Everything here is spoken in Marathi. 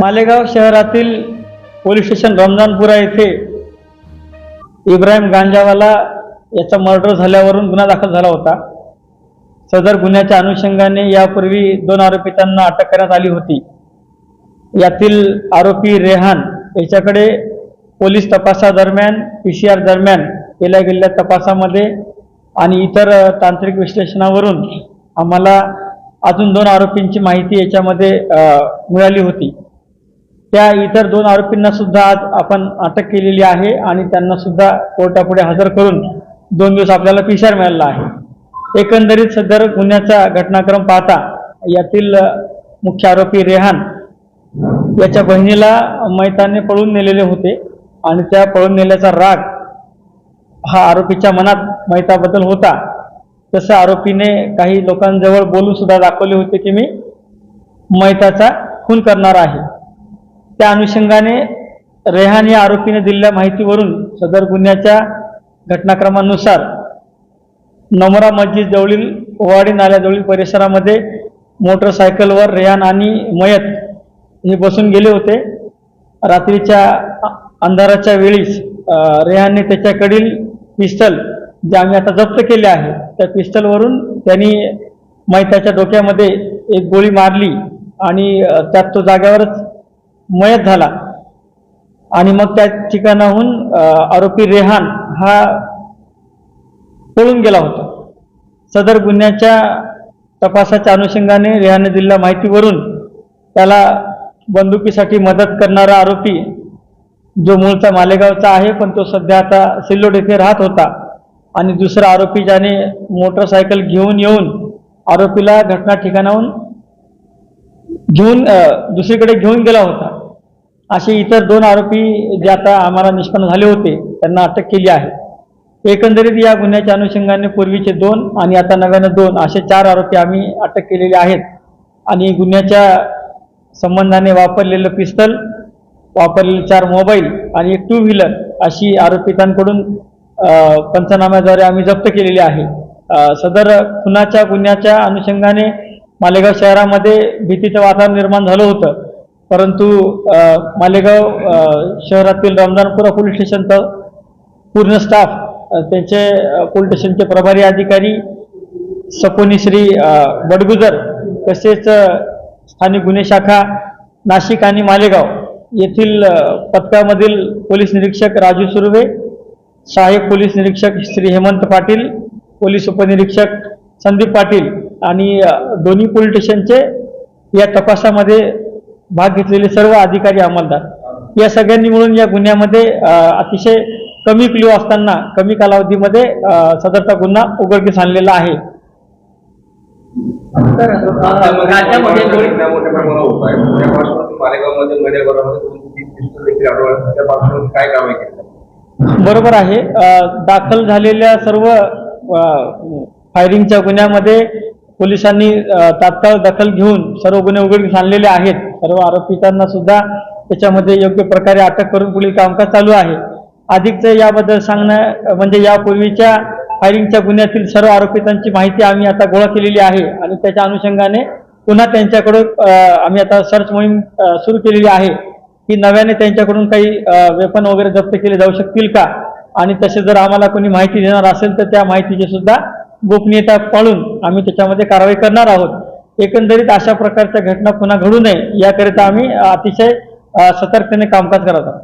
मालेगाव शहरातील पोलीस स्टेशन रमजानपुरा येथे इब्राहिम गांजावाला याचा मर्डर झाल्यावरून गुन्हा दाखल झाला होता. सदर गुन्ह्याच्या अनुषंगाने यापूर्वी दोन आरोपितांना अटक करण्यात आली होती. यातील आरोपी रेहान याच्याकडे पोलीस तपासादरम्यान पी सी आर दरम्यान केल्या गेलेल्या तपासामध्ये आणि इतर तांत्रिक विश्लेषणावरून आम्हाला अजून दोन आरोपींची माहिती याच्यामध्ये मिळाली होती. त्या इतर दोन आरोपींना सुद्धा आज आपण अटक केलेली आहे आणि त्यांना सुद्धा कोर्टापुढे हजर करून दोन दिवस आपल्याला पिशार मिळाला आहे. एकंदरीत सदर गुन्ह्याचा घटनाक्रम पाहता यातील मुख्य आरोपी रेहान याच्या बहिणीला मैताने पळून नेलेले होते आणि त्या पळून नेल्याचा राग हा आरोपीच्या मनात मैताबद्दल होता. तसं आरोपीने काही लोकांजवळ बोलून सुद्धा दाखवले होते की मी मैताचा खून करणार आहे. त्या अनुषंगाने रेहान या आरोपीने दिलेल्या माहितीवरून सदर गुन्ह्याच्या घटनाक्रमानुसार नमरा मस्जिद जवळील ओवाडी नाल्याजवळील परिसरामध्ये मोटरसायकलवर रेहान आणि मयत हे बसून गेले होते. रात्रीच्या अंधाराच्या वेळीस रेहानने त्याच्याकडील पिस्टल जे आम्ही आता जप्त केले आहे त्या पिस्टलवरून त्यांनी मैताच्या डोक्यामध्ये एक गोळी मारली आणि त्यात तो जाग्यावरच मयत झाला. आणि मग त्या ठिकाणाहून आरोपी रेहान हा पळून गेला होता. सदर गुन्ह्याच्या तपासाच्या अनुषंगाने रेहाने दिलेल्या माहितीवरून त्याला बंदुकीसाठी मदत करणारा आरोपी जो मूळचा मालेगावचा आहे पण तो सध्या आता सिल्लोड येथे राहत होता. आणि दुसरा आरोपी ज्याने मोटरसायकल घेऊन येऊन आरोपीला घटना ठिकाणाहून घेऊन दुसरीकडे घेऊन गेला होता. असे इतर दोन आरोपी जे आता आम्हाला निष्पन्न झाले होते त्यांना अटक केली आहे. एकंदरीत या गुन्ह्याच्या अनुषंगाने पूर्वीचे दोन आणि आता नव्यानं दोन असे चार आरोपी आम्ही अटक केलेले आहेत. आणि गुन्ह्याच्या संबंधाने वापरलेलं पिस्तल वापरलेले चार मोबाईल आणि एक टू व्हीलर अशी आरोपितांकडून पंचनाम्याद्वारे आम्ही जप्त केलेली आहे. सदर खुनाच्या गुन्ह्याच्या अनुषंगाने मालेगाव शहरामध्ये भीतीचं वातावरण निर्माण झालं होतं. परंतु मालेगाव शहरातील रमजानपुरा पोलीस स्टेशनचा पूर्ण स्टाफ त्यांचे पोलीस स्टेशनचे प्रभारी अधिकारी सपोनी श्री बडगुजर तसेच स्थानिक गुन्हे शाखा नाशिक आणि मालेगाव येथील पथकामधील पोलीस निरीक्षक राजू सुर्वे सहाय्यक पोलीस निरीक्षक श्री हेमंत पाटील पोलीस उपनिरीक्षक संदीप पाटील आणि दोन्ही पोलीस स्टेशनचे या तपासामध्ये भाग घेतलेले सर्व अधिकारी अंमलदार. या सगळ्यांनी मिळून या गुन्ह्यामध्ये अतिशय कमी क्ल्यू असताना कमी कालावधीमध्ये सदरचा गुन्हा उघडकीस आणलेला आहे. बरोबर आहे. दाखल झालेल्या सर्व फायरिंगच्या गुन्ह्यामध्ये पोलिसांनी तात्काळ दखल घेऊन सर्व गुन्हे उघडकीस आणलेले आहेत. सर्व आरोपितांना सुद्धा त्याच्यामध्ये योग्य प्रकारे अटक करून पुढील कामकाज चालू आहे. अधिकचं याबद्दल सांगणं म्हणजे यापूर्वीच्या फायरिंगच्या गुन्ह्यातील सर्व आरोपितांची माहिती आम्ही आता गोळा केलेली आहे आणि त्याच्या अनुषंगाने पुन्हा त्यांच्याकडून आम्ही आता सर्च मोहीम सुरू केलेली आहे. की नव्याने त्यांच्याकडून काही वेपन वगैरे जप्त केले जाऊ शकतील का? आणि तसे जर आम्हाला कोणी माहिती देणार असेल तर त्या माहितीची सुद्धा गोपनीयता पाळून आम्ही त्याच्यामध्ये कारवाई करणार आहोत. एकंदरीत अशा प्रकारच्या घटना पुन्हा घडू नये याकरिता आम्ही अतिशय सतर्कतेने कामकाज करत आहोत.